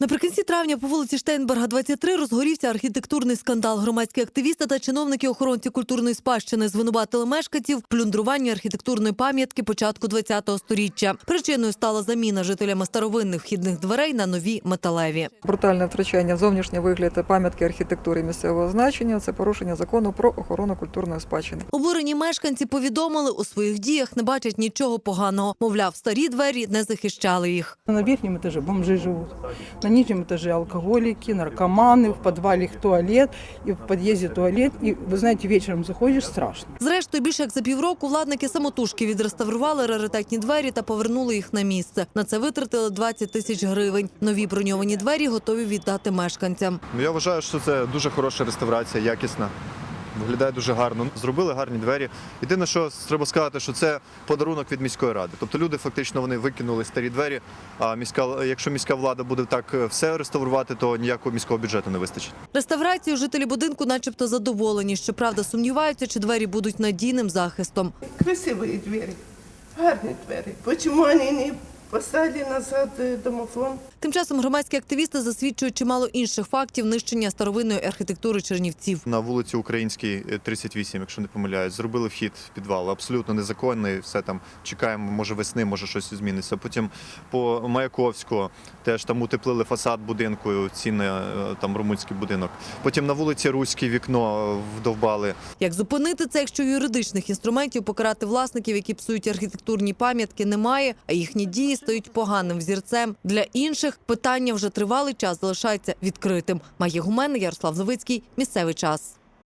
Наприкінці травня по вулиці Штейнберга, 23, розгорівся архітектурний скандал. Громадські активісти та чиновники охоронці культурної спадщини звинуватили мешканців в плюндруванні архітектурної пам'ятки початку 20-го сторіччя. Причиною стала заміна жителями старовинних вхідних дверей на нові металеві. Брутальне втручання в зовнішній вигляд пам'ятки архітектури місцевого значення це порушення закону про охорону культурної спадщини. Обурені мешканці повідомили, у своїх діях не бачать нічого поганого. Мовляв, старі двері не захищали їх. На верхнем этаже бомжи живут, на нижнем этаже алкоголики, наркоманы, в подвале их туалет, и в подъезде туалет. И вы знаете, вечером заходишь, страшно. Зрештою, більше як за півроку владники самотужки відреставрували раритетні двері та повернули їх на місце. На це витратили 20 тисяч гривень. Нові броньовані двері готові віддати мешканцям. Ну, я вважаю, що це дуже хороша реставрація, якісна. Виглядає дуже гарно. Зробили гарні двері. Єдине, що треба сказати, що це подарунок від міської ради. Тобто люди фактично вони викинули старі двері. А міська, якщо міська влада буде так е, все реставрувати, то ніякого міського бюджету не вистачить. Реставрацією жителі будинку, начебто, задоволені. Щоправда, сумніваються, чи двері будуть надійним захистом. Красивые двери, гарные двери. Почему они не поставили назад э, домофон? Тим часом громадські активісти засвідчують чимало інших фактів нищення старовинної архітектури Чернівців. На вулиці Українській, е, 38, якщо не помиляюсь, зробили вхід в підвал. Абсолютно незаконний. Все там чекаємо, може весни, може щось зміниться. Потім по Маяковського теж там утеплили фасад будинку, цінний е, там румунський будинок. Потім на вулиці Руській вікно вдовбали. Як зупинити це, якщо юридичних інструментів покарати власників, які псують архітектурні пам'ятки, немає, а їхні дії стають поганим взірцем. Для інших питання вже тривалий час залишається відкритим. Має гумен Ярослав Новицький. Місцевий час.